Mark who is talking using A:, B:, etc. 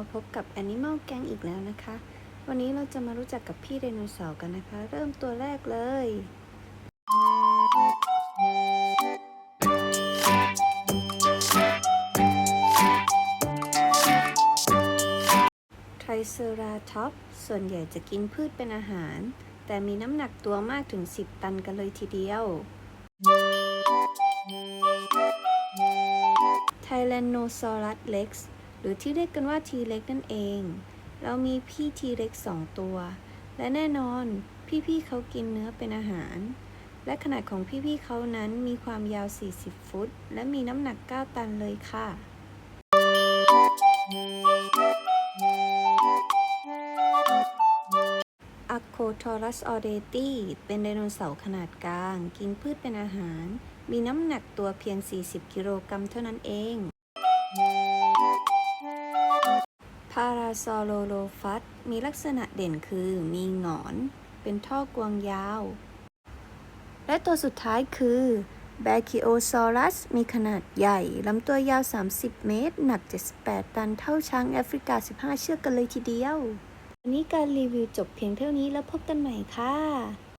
A: มาพบกับ Animal Gang อีกแล้วนะคะ วันนี้เราจะมารู้จักกับพี่ไดโนเสาร์กันนะคะ เริ่มตัวแรกเลย ไทรเซราท็อปส่วนใหญ่จะกินพืชเป็นอาหาร แต่มีน้ำหนักตัวมากถึง 10 ตันกันเลยทีเดียวไทแรนโนซอรัสเล็กซ์ หรือที่เรียกกันว่าทีเล็กนั่นเอง เรามีพี่ทีเล็กสองตัว และแน่นอนพี่ๆเขากินเนื้อเป็นอาหาร และขนาดของพี่ๆเขานั้นมีความยาว 40 ฟุต และมีน้ำหนัก 9 ตันเลยค่ะอะโคทอรัสออเดตี้เป็นไดโนเสาร์ขนาดกลาง กินพืชเป็นอาหาร มีน้ำหนักตัวเพียง 40 กิโลกรัมเท่านั้นเอง พาราซอโลโลฟัสมีลักษณะเด่นคือมีหงอน เป็นท่อกวางยาว และตัวสุดท้ายคือแบคิโอซอรัสมีขนาดใหญ่ ลำตัวยาว 30 เมตร หนัก 78 ตันเท่าช้างแอฟริกา 15 เชือกกันเลยทีเดียว วันนี้การรีวิวจบเพียงเท่านี้แล้วพบกันใหม่ค่ะ